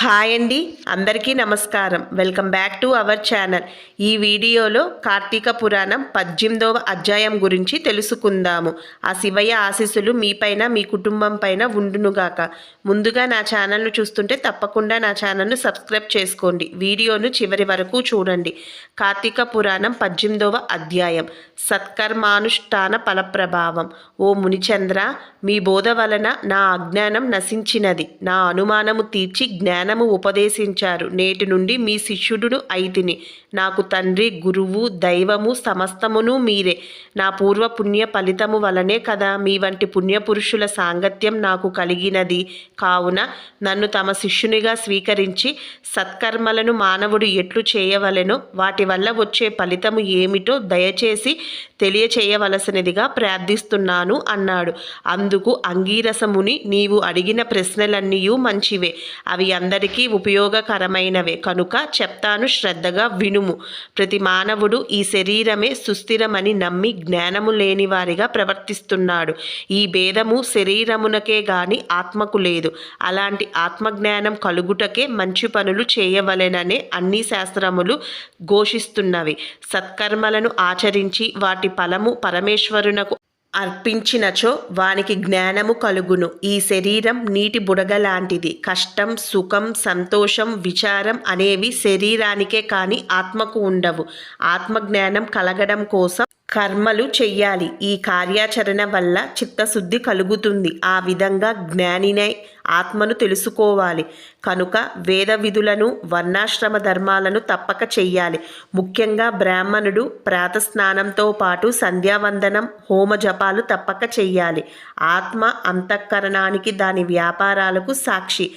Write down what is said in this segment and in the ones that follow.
Hi అండి అందరికీ నమస్కారం. Welcome back to our channel. ఈ వీడియోలో కార్తీక పురాణం పద్దెనిమిదవ అధ్యాయం గురించి తెలుసుకుందాము. ఆ శివయ్య ఆశీస్సులు మీపైన మీ కుటుంబం పైన ఉండునుగాక ముందుగా నా ఛానల్ను చూస్తుంటే తప్పకుండా నా ఛానల్ను సబ్స్క్రైబ్ చేసుకోండి. వీడియోను చివరి వరకు చూడండి. కార్తీక పురాణం పద్దెనిమిదవ అధ్యాయం. సత్కర్మానుష్ఠాన ఫలప్రభావం. ఓ మునిచంద్ర మీ బోధ వలన నా అజ్ఞానం నశించినది. నా అనుమానము తీర్చి జ్ఞానము ఉపదేశించారు. నేటి నుండి మీ శిష్యుడును అయితిని. నాకు తండ్రి గురువు దైవము సమస్తమును మీరే. నా పూర్వ పుణ్య ఫలితము వలనే కదా మీ వంటి పుణ్యపురుషుల సాంగత్యం నాకు కలిగినది. కావున నన్ను తమ శిష్యునిగా స్వీకరించి సత్కర్మలను మానవుడు ఎట్లు చేయవలెనో? వాటి వల్ల వచ్చే ఫలితము ఏమిటో దయచేసి తెలియచేయవలసినదిగా ప్రార్థిస్తున్నాను అన్నాడు. అందుకు అంగీరసముని నీవు అడిగిన ప్రశ్నలన్నీ మంచివే. అవి అందరికీ ఉపయోగకరమైనవే. కనుక చెప్తాను శ్రద్ధగా వినుము. ప్రతి మానవుడు ఈ శరీరమే సుస్థిరమని నమ్మి జ్ఞానము లేని వారిగా ప్రవర్తిస్తున్నాడు. ఈ భేదము శరీరమునకే గాని ఆత్మకు లేదు. అలాంటి ఆత్మజ్ఞానం కలుగుటకే మంచి పనులు చేయవలెననే అన్ని శాస్త్రములు ఘోషిస్తున్నవి. సత్కర్మలను ఆచరించి వాటి ఫలము పరమేశ్వరునకు అర్పించినచో వానికి జ్ఞానము కలుగును. ఈ శరీరం నీటి బుడగ లాంటిది. కష్టం సుఖం సంతోషం విచారం అనేవి శరీరానికే కానీ ఆత్మకు ఉండవు. ఆత్మజ్ఞానం కలగడం కోసం కర్మలు చెయ్యాలి. ఈ కార్యాచరణ వల్ల చిత్తశుద్ధి కలుగుతుంది. ఆ విధంగా జ్ఞానినై ఆత్మను తెలుసుకోవాలి. కనుక వేద విధులను వర్ణాశ్రమ ధర్మాలను తప్పక చెయ్యాలి. ముఖ్యంగా బ్రాహ్మణుడు ప్రాతస్నానంతో పాటు సంధ్యావందనం హోమ జపాలు తప్పక చెయ్యాలి. ఆత్మ అంతఃకరణానికి దాని వ్యాపారాలకు సాక్షి.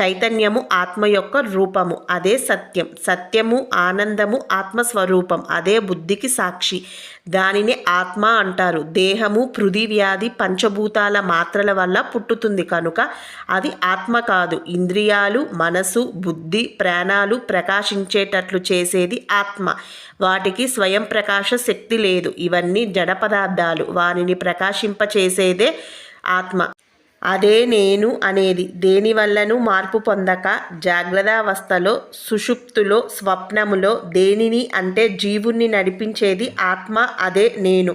చైతన్యము ఆత్మ యొక్క రూపము. అదే సత్యం. సత్యము ఆనందము ఆత్మస్వరూపం. అదే బుద్ధికి సాక్షి. దానిని ఆత్మ అంటారు. దేహము పృథి వ్యాధి పంచభూతాల మాత్రల వల్ల పుట్టుతుంది కనుక అది ఆత్మ కాదు. ఇంద్రియాలు మనసు బుద్ధి ప్రాణాలు ప్రకాశించేటట్లు చేసేది ఆత్మ. వాటికి స్వయం ప్రకాశ శక్తి లేదు. ఇవన్నీ జడ పదార్థాలు. వారిని ప్రకాశింపచేసేదే ఆత్మ. అదే నేను అనేది దేనివల్లను మార్పు పొందక జాగ్రత్తావస్థలో సుషుప్తులో స్వప్నములో దేనిని అంటే జీవుణ్ణి నడిపించేది ఆత్మ అదే నేను.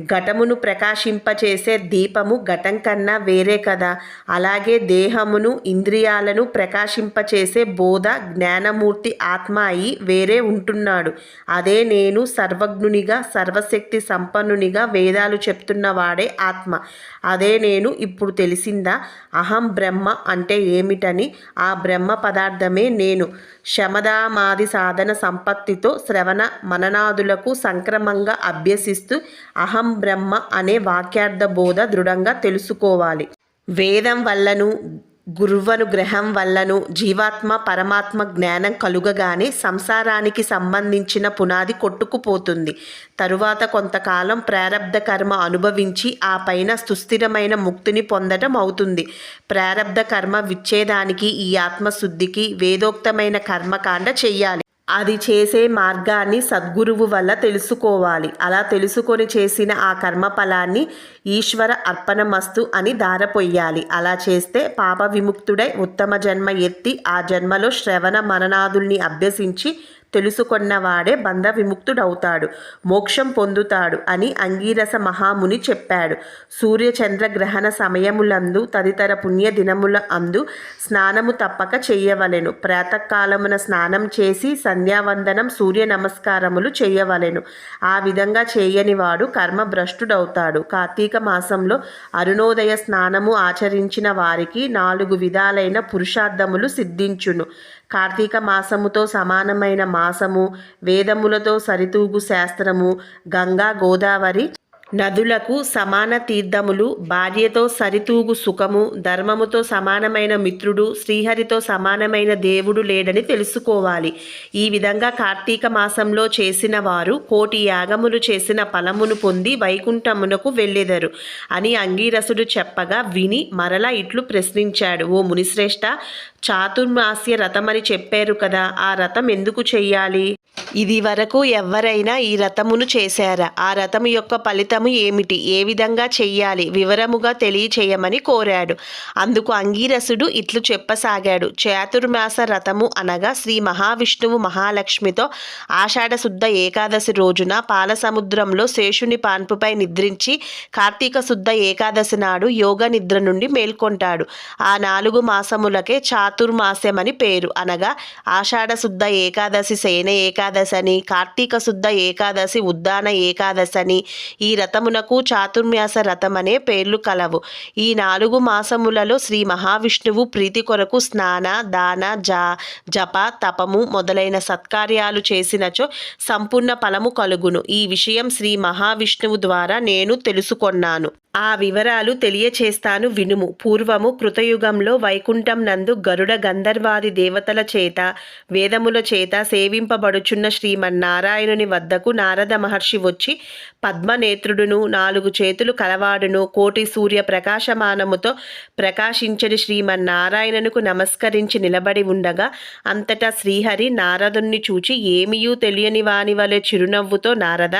ఘటమును ప్రకాశింపచేసే దీపము ఘటం కన్నా వేరే కదా. అలాగే దేహమును ఇంద్రియాలను ప్రకాశింపచేసే బోధ జ్ఞానమూర్తి ఆత్మ అయి వేరే ఉంటున్నాడు. అదే నేను సర్వజ్ఞునిగా సర్వశక్తి సంపన్నునిగా వేదాలు చెప్తున్నవాడే ఆత్మ. అదే నేను ఇప్పుడు తెలిసిందా? అహం బ్రహ్మ అంటే ఏమిటని? ఆ బ్రహ్మ పదార్థమే నేను. శమదామాది సాధన సంపత్తితో శ్రవణ మననాదులకు సంక్రమంగా అభ్యసిస్తూ అహం బ్రహ్మ అనే వాక్యార్థ బోధ దృఢంగా తెలుసుకోవాలి. వేదం వల్లను గురువనుగ్రహం వల్లను జీవాత్మ పరమాత్మ జ్ఞానం కలుగగానే సంసారానికి సంబంధించిన పునాది కొట్టుకుపోతుంది. తరువాత కొంతకాలం ప్రారబ్ధ కర్మ అనుభవించి ఆ పైన సుస్థిరమైన ముక్తిని పొందటం అవుతుంది. ప్రారబ్ధ కర్మ విచ్ఛేదానికి ఈ ఆత్మశుద్ధికి వేదోక్తమైన కర్మకాండ చెయ్యాలి. అది చేసే మార్గాన్ని సద్గురువు వల్ల తెలుసుకోవాలి. అలా తెలుసుకొని చేసిన ఆ కర్మ ఫలాన్ని ఈశ్వర అర్పణమస్తు అని దారపోయాలి అలా చేస్తే పాప విముక్తుడై ఉత్తమ జన్మ ఎత్తి ఆ జన్మలో శ్రవణ మననాదుల్ని అభ్యసించి తెలుసుకొన్నవాడే బంధ విముక్తుడవుతాడు మోక్షం పొందుతాడు అని అంగీరస మహాముని చెప్పాడు. సూర్యచంద్ర గ్రహణ సమయములందు తదితర పుణ్య దినముల అందు స్నానము తప్పక చేయవలెను. ప్రాతకాలమున స్నానం చేసి సంధ్యావందనం సూర్య నమస్కారములు చేయవలెను. ఆ విధంగా చేయనివాడు కర్మభ్రష్టుడవుతాడు. కార్తీక మాసంలో అరుణోదయ స్నానము ఆచరించిన వారికి నాలుగు విధాలైన పురుషార్థములు సిద్ధించును. కార్తీక మాసముతో సమానమైన మాసము వేదములతో సరితూగు శాస్త్రము గంగా గోదావరి నదులకు సమాన తీర్థములు భార్యతో సరితూగు సుఖము ధర్మముతో సమానమైన మిత్రుడు శ్రీహరితో సమానమైన దేవుడు లేడని తెలుసుకోవాలి. ఈ విధంగా కార్తీక మాసంలో చేసిన వారు కోటి యాగములు చేసిన ఫలమును పొంది వైకుంఠమునకు వెళ్ళెదరు అని అంగీరసుడు చెప్పగా విని మరలా ఇట్లు ప్రశ్నించాడు. ఓ మునిశ్రేష్ఠ చాతుర్మాస్య రథమని చెప్పారు కదా ఆ రథం ఎందుకు చెయ్యాలి? ఇది వరకు ఎవరైనా ఈ రథమును చేశారా? ఆ రథము యొక్క ఫలితము ఏమిటి? ఏ విధంగా చెయ్యాలి? వివరముగా తెలియచేయమని కోరాడు. అందుకు అంగీరసుడు ఇట్లు చెప్పసాగాడు. చాతుర్మాస రథము అనగా శ్రీ మహావిష్ణువు మహాలక్ష్మితో ఆషాఢశుద్ధ ఏకాదశి రోజున పాలసముద్రంలో శేషుని పాన్పుపై నిద్రించి కార్తీక శుద్ధ ఏకాదశి నాడు యోగ నిద్ర నుండి మేల్కొంటాడు. ఆ నాలుగు మాసములకే చాతుర్మాస్యమని పేరు. అనగా ఆషాఢశుద్ధ ఏకాదశి సేన ఏకాదశి ఏకాదశని కార్తీక శుద్ధ ఏకాదశి ఉద్దాన ఏకాదశని ఈ రథమునకు చాతుర్మ్యాస రథం అనే పేర్లు కలవు. ఈ నాలుగు మాసములలో శ్రీ మహావిష్ణువు ప్రీతి కొరకు స్నాన దాన జా జప తపము మొదలైన సత్కార్యాలు చేసినచో సంపూర్ణ ఫలము కలుగును. ఈ విషయం శ్రీ మహావిష్ణువు ద్వారా నేను తెలుసుకొన్నాను. ఆ వివరాలు తెలియచేస్తాను వినుము. పూర్వము కృతయుగంలో వైకుంఠం నందు గరుడ గంధర్వాది దేవతల చేత వేదముల చేత సేవింపబడుచున్న శ్రీమన్నారాయణుని వద్దకు నారద మహర్షి వచ్చి పద్మనేత్రుడును నాలుగు చేతులు కలవాడును కోటి సూర్య ప్రకాశమానముతో ప్రకాశించని శ్రీమన్నారాయణనుకు నమస్కరించి నిలబడి ఉండగా అంతటా శ్రీహరి నారదుణ్ణి చూచి ఏమియూ తెలియని వాని వలె చిరునవ్వుతో నారద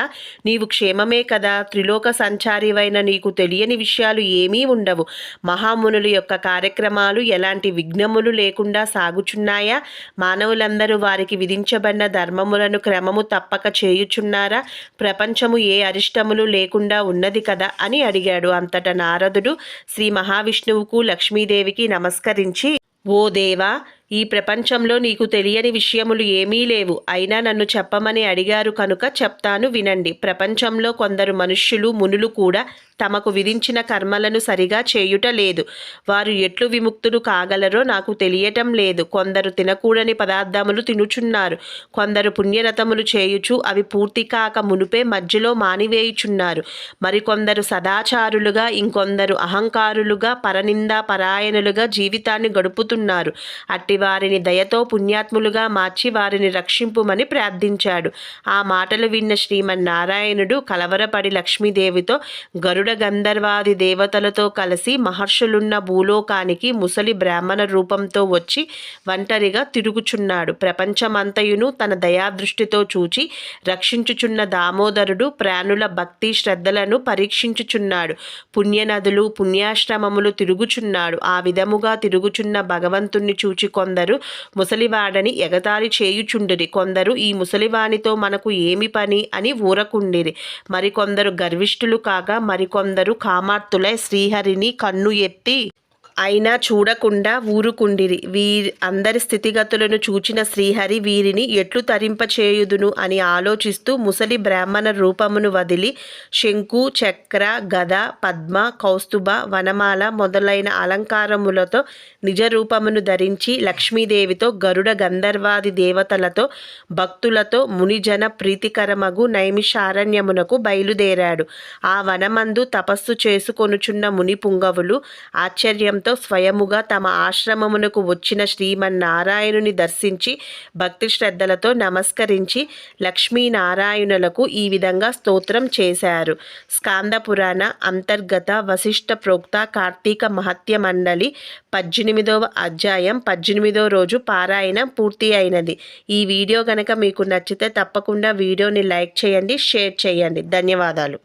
నీవు క్షేమమే కదా త్రిలోక సంచారివైన నీకు తెలియని విషయాలు ఏమీ ఉండవు. మహామునుల యొక్క కార్యక్రమాలు ఎలాంటి విఘ్నములు లేకుండా సాగుచున్నాయా? మానవులందరూ వారికి విధించబడిన ధర్మములను క్రమము తప్పక చేయుచున్నారా? ప్రపంచము ఏ అరిష్టములు లేకుండా ఉన్నది కదా? అని అడిగాడు. అంతట నారదుడు శ్రీ మహావిష్ణువుకు లక్ష్మీదేవికి నమస్కరించి ఓ దేవా ఈ ప్రపంచంలో నీకు తెలియని విషయములు ఏమీ లేవు. అయినా నన్ను చెప్పమని అడిగారు కనుక చెప్తాను వినండి. ప్రపంచంలో కొందరు మనుష్యులు మునులు కూడా తమకు విధించిన కర్మలను సరిగా చేయుట లేదు. వారు ఎట్లు విముక్తులు కాగలరో నాకు తెలియటం లేదు. కొందరు తినకూడని పదార్థములు తినుచున్నారు. కొందరు పుణ్యరథములు చేయుచు అవి పూర్తి కాక మునుపే మధ్యలో మానివేయుచున్నారు. మరికొందరు సదాచారులుగా ఇంకొందరు అహంకారులుగా పరనిందా పరాయణులుగా జీవితాన్ని గడుపుతున్నారు. అట్టి వారిని దయతో పుణ్యాత్ములుగా మార్చి వారిని రక్షింపుమని ప్రార్థించాడు. ఆ మాటలు విన్న శ్రీమన్నారాయణుడు కలవరపడి లక్ష్మీదేవితో గరుడ గంధర్వాది దేవతలతో కలిసి మహర్షులున్న భూలోకానికి ముసలి బ్రాహ్మణ రూపంతో వచ్చి ఒంటరిగా తిరుగుచున్నాడు. ప్రపంచమంతయును తన దయాదృష్టితో చూచి రక్షించుచున్న దామోదరుడు ప్రాణుల భక్తి శ్రద్ధలను పరీక్షించుచున్నాడు. పుణ్యనదులు పుణ్యాశ్రమములు తిరుగుచున్నాడు. ఆ విధముగా తిరుగుచున్న భగవంతుణ్ణి చూచి కొందరు ముసలివాడని ఎగతాళి చేయుచుండిరి. కొందరు ఈ ముసలివానితో మనకు ఏమి పని అని ఊరకుండిరి. మరికొందరు గర్విష్ఠులు కాగా మరికొందరు కామార్తులై శ్రీహరిని కన్ను ఎత్తి అయినా చూడకుండా ఊరుకుండిరి. వీరి అందరి స్థితిగతులను చూచిన శ్రీహరి వీరిని ఎట్లు తరింపచేయుదును అని ఆలోచిస్తూ ముసలి బ్రాహ్మణ రూపమును వదిలి శంకు చక్ర గద పద్మ కౌస్తుభ వనమాల మొదలైన అలంకారములతో నిజ రూపమును ధరించి లక్ష్మీదేవితో గరుడ గంధర్వాది దేవతలతో భక్తులతో మునిజన ప్రీతికరమగు నైమిషారణ్యమునకు బయలుదేరాడు. ఆ వనమందు తపస్సు చేసుకొనుచున్న ముని పుంగవులు ఆశ్చర్యంతో భక్తితో స్వయముగా తమ ఆశ్రమమునకు వచ్చిన శ్రీమన్నారాయణుని దర్శించి భక్తి శ్రద్ధలతో నమస్కరించి లక్ష్మీనారాయణులకు ఈ విధంగా స్తోత్రం చేశారు. స్కాంద పురాణ అంతర్గత వశిష్ట ప్రోక్త కార్తీక మహత్య మండలి పద్దెనిమిదవ అధ్యాయం పద్దెనిమిదవ రోజు పారాయణం పూర్తి అయినది. ఈ వీడియో కనుక మీకు నచ్చితే తప్పకుండా వీడియోని లైక్ చేయండి షేర్ చేయండి. ధన్యవాదాలు.